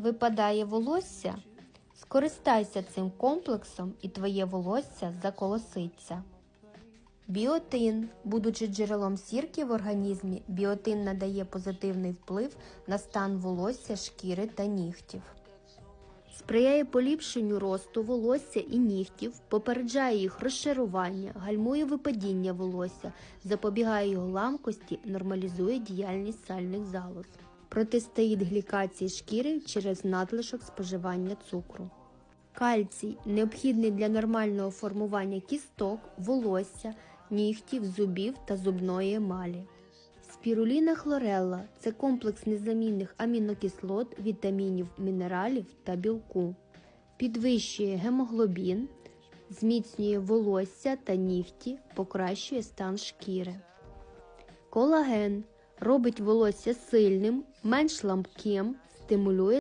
випадає волосся? Скористайся цим комплексом і твоє волосся заколоситься. Біотин. Будучи джерелом сірки в організмі, біотин надає позитивний вплив на стан волосся, шкіри та нігтів. Сприяє поліпшенню росту волосся і нігтів, попереджає їх розшарування, гальмує випадіння волосся, запобігає його ламкості, нормалізує діяльність сальних залоз. Протистоїть глікації шкіри через надлишок споживання цукру. Кальцій необхідний для нормального формування кісток, волосся, нігтів, зубів та зубної емалі. Спіруліна хлорелла це комплекс незамінних амінокислот, вітамінів, мінералів та білку. Підвищує гемоглобін, зміцнює волосся та нігті, покращує стан шкіри. Колаген робить волосся сильним, менш ламким, стимулює